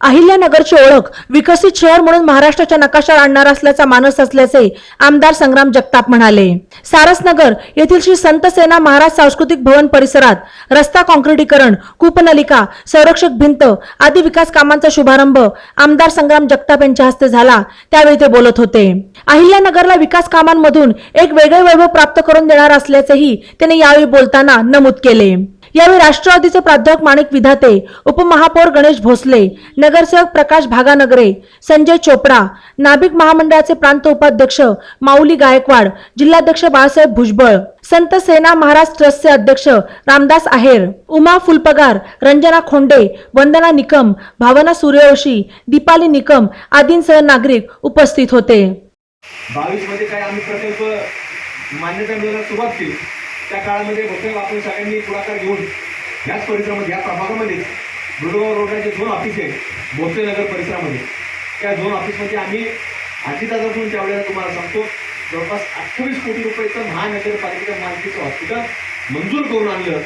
अहिल्यानगरची ओळख विकसित शहर म्हणून महाराष्ट्राच्या नकाशावर आणणार असल्याचा मानस असल्याचे आमदार संग्राम जगताप म्हणाले. सारसनगर येथील श्री संत सेना महाराज सांस्कृतिक भवन परिसरात रस्ता काँक्रिटीकरण कूपनलिका संरक्षक भिंत आदी विकास कामांचा शुभारंभ आमदार संग्राम जगताप यांच्या हस्ते झाला त्यावेळी ते बोलत होते. अहिल्यानगरला विकास कामांमधून एक वेगळे वैभव प्राप्त करून देणार असल्याचेही त्यांनी यावेळी बोलताना नमूद केले. यावेळी राष्ट्रवादीचे प्राध्यापक माणिक विधाते उपमहापौर गणेश भोसले नगरसेवक प्रकाश भागानगरे संजय चोपडा नाभिक महामंडळाचे प्रांत उपाध्यक्ष माऊली गायकवाड जिल्हाध्यक्ष बाळासाहेब भुजबळ संत सेना महाराज ट्रस्टचे अध्यक्ष रामदास आहेर उमा फुलपगार रंजना खोंडे वंदना निकम भावना सूर्यवंशी दीपाली निकम आदींसह नागरिक उपस्थित होते. बावीसमध्ये काय आम्ही प्रकल्प मान्यता मिळवण्यास सुरुवात केली. त्या काळामध्ये बहुतेक आपण सगळ्यांनी पुढाकार घेऊन याच परिसरामध्ये या प्रभागामध्ये मृदगाव रोडला जे दोन ऑफिस आहेत भोसले नगर परिसरामध्ये. त्या दोन ऑफिसमध्ये आम्ही अजितापासून त्यावेळेला तुम्हाला सांगतो जवळपास अठ्ठावीस कोटी रुपयेचं महानगरपालिकेच्या मालकीचं हॉस्पिटल मंजूर करून आणलं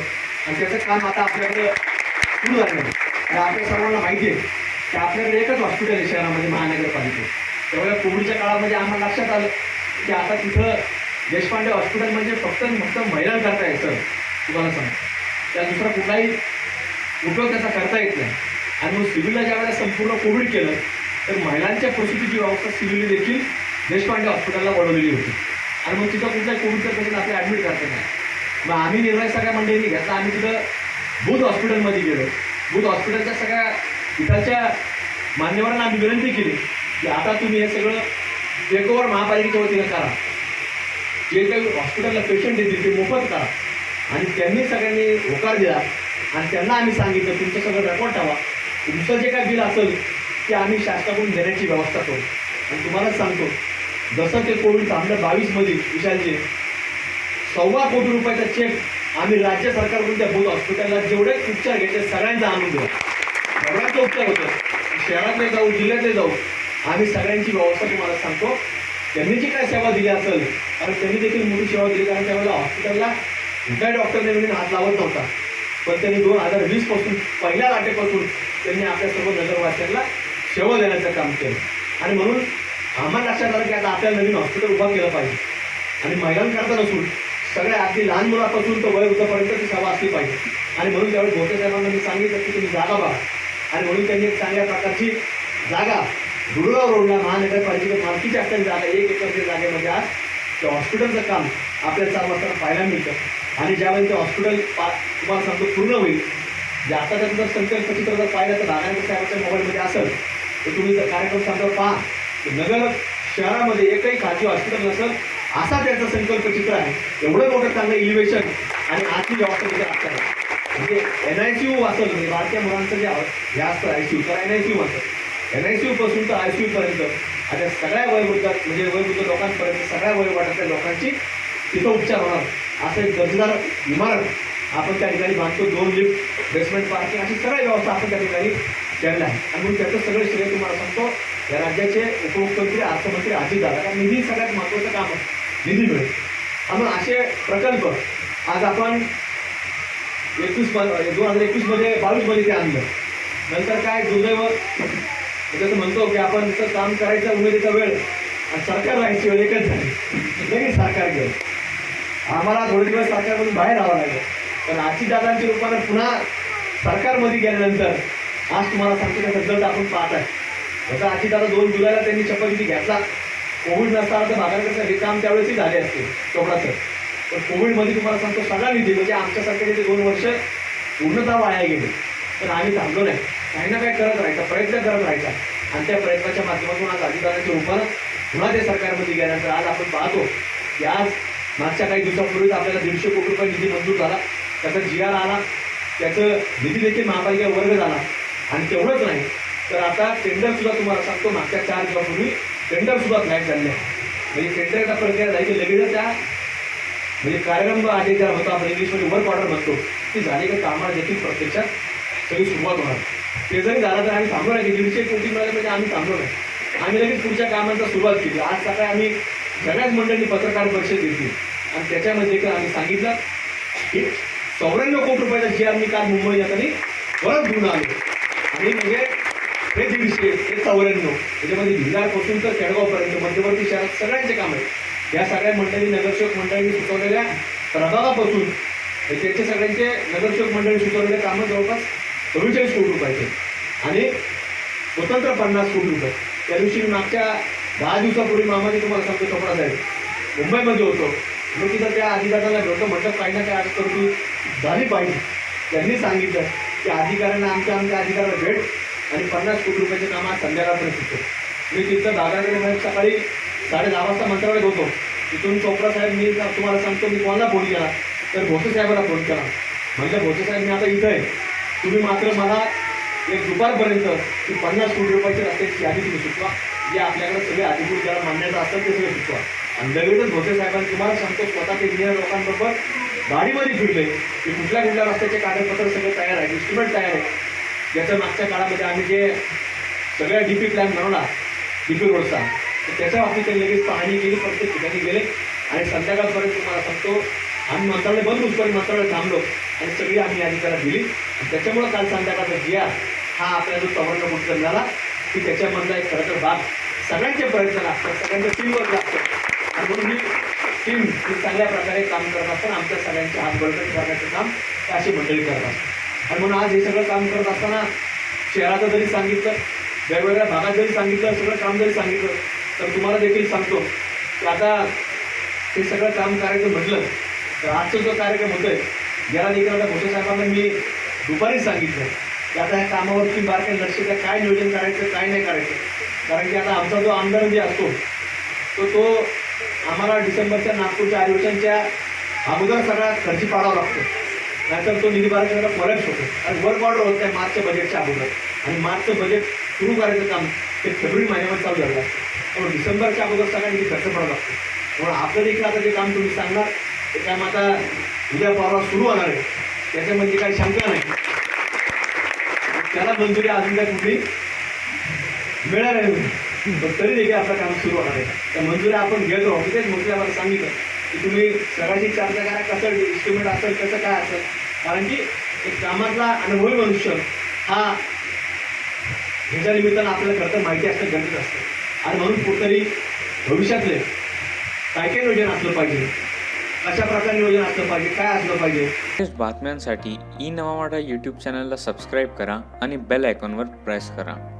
आणि त्याचं काम आता आपल्याकडं सुरू झालं आणि आपल्या सर्वांना माहिती आहे की आपल्याकडे एकच हॉस्पिटल आहे शहरामध्ये महानगरपालिकेत त्यावेळेला कोविडच्या काळामध्ये आम्हाला लक्षात आलं की आता तिथं देशपांडे हॉस्पिटल म्हणजे फक्त फक्त महिलांकरता आहे सर तुम्हाला सांग त्या दुसरा कुठलाही उपयोग त्याचा करता येत नाही. आणि मग सिव्हिलला ज्यावेळेला संपूर्ण कोविड केलं तर महिलांच्या प्रसूतीची व्यवस्था सिव्हिलने देखील देशपांडे हॉस्पिटलला वळवलेली होती. आणि मग तिथं कुठलाही कोविडचं पेशंट आपल्याला ॲडमिट करता नाही. मग आम्ही निर्णय सगळ्या मंडळींनी घेतला. आम्ही तिथं बुध हॉस्पिटलमध्ये गेलो. बुध हॉस्पिटलच्या सगळ्या तिथलच्या मान्यवरांना आम्ही विनंती केली की आता तुम्ही हे सगळं टेकओव्हर महापालिकेच्या वतीनं करा. जे काही हॉस्पिटलला पेशंट येतील ते मोफत करा. आणि त्यांनी सगळ्यांनी होकार दिला. आणि त्यांना आम्ही सांगितलं तुमचं सगळं रेकॉर्ड ठेवा. तुमचं जे काय बिल असेल ते आम्ही शासनाकडून देण्याची व्यवस्था करू. आणि तुम्हाला सांगतो जसं ते कोविड थांबलं बावीसमधील विशालजी सव्वा कोटी रुपयाचा चेक आम्ही राज्य सरकारकडून त्या बोलू हॉस्पिटलला जेवढे उपचार घेतले सगळ्यांचा आनंद दिला सगळ्यांचा उपचार होतो. शहरातले जाऊ जिल्ह्यातले जाऊ आम्ही सगळ्यांची व्यवस्था तुम्हाला सांगतो. त्यांनी जी काय सेवा दिली असेल कारण त्यांनी देखील मोठी सेवा दिली कारण त्यावेळेला हॉस्पिटलला कुठल्याही डॉक्टरने नवीन हात लावत नव्हता. पण त्यांनी दोन हजार वीसपासून पहिल्या लाटेपासून त्यांनी आपल्या सर्व नगरवासियांना सेवा देण्याचं काम केलं. आणि म्हणून आम्हाला लक्षात आलं की आता आपल्याला नवीन हॉस्पिटल उभा केलं पाहिजे. आणि महिलांकरता नसून सगळ्या अगदी लहान मुलापासून तर वयोवृद्धापर्यंत ती सेवा असली पाहिजे. आणि म्हणून त्यावेळी भोसले साहेबांना मी सांगितलं की तुम्ही जागा बघा. आणि म्हणून त्यांनी एक चांगल्या प्रकारची जागा दुर्गाव रोडला महानगरपालिकेच्या मालकीच्या असलेली जागा एक एकरच्या जागेमध्ये आज त्या हॉस्पिटलचं काम आपल्या चालू असताना पाहायला मिळतं. आणि ज्यावेळी ते हॉस्पिटल पा तुम्हाला सांगतो पूर्ण होईल. जे आता त्याचं जर संकल्प चित्र जर पाहिलं तर नारायण साहेबांच्या मोबाईलमध्ये असेल तर तुम्ही जर कार्यक्रम सांगतो पहा. नगर शहरामध्ये एकही खाजगी हॉस्पिटल नसेल असा त्याचं संकल्प चित्र आहे. एवढं मोठं चांगलं इलिव्हेशन आणि आजची व्यवस्था असतात म्हणजे एन आय सी यू असेल म्हणजे भारतीय मुलांचं जे हे असतं आय सी यू तर एन आय सी यू असतं एन आय सी यूपासून तर आय सी यूपर्यंत आता सगळ्या वयोवृद्धात म्हणजे वयोवृद्ध लोकांपर्यंत सगळ्या वयोगटातल्या लोकांची तिथं उपचार होणार. असं एक दर्जेदार इमारत आपण त्या ठिकाणी बांधतो दोन लिफ्ट बेसमेंट पार्किंग अशी सगळ्या व्यवस्था आपण त्या ठिकाणी केलेल्या आहे आणि मग त्याचं सगळं श्रेय तुम्हाला सांगतो या राज्याचे उपमुख्यमंत्री अर्थमंत्री अजित दादा कारण निधी सगळ्यात महत्त्वाचं काम आहे. निधी मिळेल. आणि असे प्रकल्प आज आपण एकवीस दोन हजार एकवीसमध्ये बावीसमध्ये ते आणलं. नंतर काय दुर्दैव त्याचं म्हणतो की आपण जसं काम करायचं उमेदीचा वेळ आणि सरकार राहायची वेळ एकच झाली लगेच सरकार गेलं आम्हाला थोडे दिवस सरकारमधून बाहेर राहावं लागलं. पण आजची दादांच्या रूपानं पुन्हा सरकारमध्ये गेल्यानंतर आज तुम्हाला सांगतो त्या रिझल्ट आपण पाहत आहे. जसं आजची दादा दोन जुलैला त्यांनी शपथविधी घेतला. कोविड नसताना तर भागाकडचं हे काम त्यावेळेसही झाले असते चोपडाचं पण कोविडमध्ये तुम्हाला सांगतो सगळा निधी म्हणजे आमच्या सरकारचे दोन वर्ष पूर्णतः वाया गेले. तर आम्ही थांबलो नाही. काही ना काही करत राहायचा प्रयत्न करत राहायचा. आणि त्या प्रयत्नाच्या माध्यमातून आज अजितदादांच्या रूपानं पुन्हा ते सरकारमध्ये गेल्यानंतर आज आपण पाहतो की आज मागच्या काही दिवसापूर्वीच आपल्याला दीडशे कोटी रुपये निधी मंजूर झाला. त्याचा जी आर आला त्याचं निधी देखील महापालिका वर्ग झाला. आणि तेवढंच नाही तर आता टेंडरसुद्धा तुम्हाला सांगतो मागच्या चार दिवसापूर्वी टेंडरसुद्धा फ्लॅट झाले. आहे म्हणजे टेंडरचा प्रक्रिया झाली की लगेच त्या म्हणजे कार्यक्रम आधी ज्या म्हणतो आपण इंग्लिशमध्ये वर्क ऑर्डर म्हणतो ती झाली की कामाला देखील प्रत्यक्षात सगळी सुरुवात होणार. ते जरी झालं तर आम्ही थांबलो नाही. दीडशे कोटी मिळाले म्हणजे आम्ही थांबलो नाही. आम्ही लगेच पुढच्या कामांचा सुरुवात केली. आज सकाळी आम्ही सगळ्याच मंडळी पत्रकार परिषद घेतली. आणि त्याच्यामध्ये देखील आम्ही सांगितलं की चौऱ्याण्णव कोटी रुपयाचा जे आम्ही काल मुंबई जाताना परत घेऊन आलो. आणि म्हणजे हे दीडशे हे चौऱ्याण्णव त्याच्यामध्ये भिलारपासून तर खेडगावपर्यंत मध्यवर्ती शहरात सगळ्यांचे काम आहेत. या सगळ्या मंडळी नगरसेवक मंडळींनी सुचवलेल्या प्रभावापासून हे त्यांचे सगळ्यांचे नगरसेवक मंडळी सुचवलेले कामं जवळपास चव्वेचाळीस कोटी रुपयाचे आणि स्वतंत्र पन्नास कोटी रुपये. त्या दिवशी मी मागच्या दहा दिवसापूर्वी मामाने तुम्हाला सांगतो चोपडा साहेब. मुंबईमध्ये होतो. मी तिथं त्या अधिकाऱ्याला भेटतो म्हटलं काही ना काही आज झाली पाहिजे त्यांनी सांगितलं की अधिकाऱ्यांना आमच्या आमच्या अधिकाऱ्याला भेट आणि पन्नास कोटी रुपयाचे काम आज संध्याकाळपर्यंत सुचतो मी तिथं दादाकडे साहेब सकाळी साडे दहा वाजता मंत्रालयात होतो. तिथून चोपडा साहेब मी तुम्हाला सांगतो मी कोणाला फोन केला? तर भोसे साहेबाला फोन केला. म्हणजे भोसे साहेब मी आता इथं आहे. तुम्ही मात्र मला एक दुपारपर्यंत ती पन्नास कोटी रुपयाची रस्त्याची यादी तुम्ही सुचवा. जे आपल्याकडे सगळे अधिकृत ज्याला मान्यता असतात ते सगळे सुचवा. आणि लगेचच भोसे साहेबांनी तुम्हाला सांगतो स्वतः ते इंजिनियर लोकांबरोबर गाडीमध्ये फिरले. की कुठल्या कुठल्या रस्त्याचे कागदपत्र सगळे तयार आहे इन्स्ट्रुमेंट तयार आहे. ज्याच्या मागच्या काळामध्ये आम्ही जे सगळ्या डी पी प्लॅन बनवला डी पी रोडचा तर त्याच्या बाबतीत त्यांनी लगेच पाहणी केली प्रत्येक ठिकाणी गेले. आणि संध्याकाळपर्यंत तुम्हाला सांगतो आम्ही मंत्रालय बंद होऊपर्यंत मंत्रालय थांबलो. आणि सगळी आम्ही अधिकारा दिली. आणि त्याच्यामुळं काल संध्याकाळचा जिया हा आपल्या जो चौऱ्याण्णव कोटीचा झाला की त्याच्यामधला एक खरं तर भाग सगळ्यांचे प्रयत्न लागतात सगळ्यांच्या टीमवर लागतं. आणि म्हणून ही टीम ही चांगल्या प्रकारे काम करत असताना आमच्या सगळ्यांचे हात बळकट करण्याचं काम त्या अशी मंडळी करत असतात. आणि म्हणून आज हे सगळं काम करत असताना शहराचं जरी सांगितलं वेगवेगळ्या भागात जरी सांगितलं सगळं काम जरी सांगितलं तर तुम्हाला देखील सांगतो की आता हे सगळं काम करायचं म्हटलं तर आजचा जो कार्यक्रम होतोय याला देखील आता भोसे साहेबांना मी दुपारी सांगितलं की आता ह्या कामावरती बारकाई लक्ष द्या काय नियोजन करायचं काय नाही करायचं. कारण की आता आमचा जो आमदार जे असतो तो तो आम्हाला डिसेंबरच्या नागपूरच्या अधिवेशनच्या अगोदर सगळा खर्ची पाडावा लागतो. नाहीतर तो निधी बाळगण्याला फरक होतो आणि वर्क ऑर्डर होत आहे मार्चच्या बजेटच्या अगोदर. आणि मार्चचं बजेट सुरू करायचं काम ते फेब्रुवारी महिन्यामध्ये चालू झालं असतं. त्यामुळे डिसेंबरच्या अगोदर सगळा निधी खर्च पडावा लागतो. त्यामुळे आपलं देखील आता जे काम तुम्ही सांगणार ते काम आता उद्या परवा सुरू होणार आहे. त्याच्यामध्ये काही शंका नाही. त्याला मंजुरी अजून काय कुठली? मिळणार नाही. पण तरी देखील आपलं काम सुरू होणार आहे. त्या मंजुरी आपण घेत. राहू तिथेच मंत्री आम्हाला सांगितलं की तुम्ही सगळ्याची चर्चा करा कसं इन्स्ट्रुमेंट असेल कसं काय असेल? कारण की एक कामातला अनुभवी मनुष्य हा ह्याच्या निमित्तानं आपल्याला खरं तर माहिती असणं गरजेचं असतं. आणि म्हणून कुठतरी भविष्यातले काय काय नियोजन असलं पाहिजे अशा प्रकारे नियोजन असलं पाहिजे काय असलं पाहिजे? लेटेस्ट बातम्यांसाठी ई नवा मराठा यूट्यूब चॅनलला सबस्क्राईब करा आणि बेल आयकॉनवर प्रेस करा.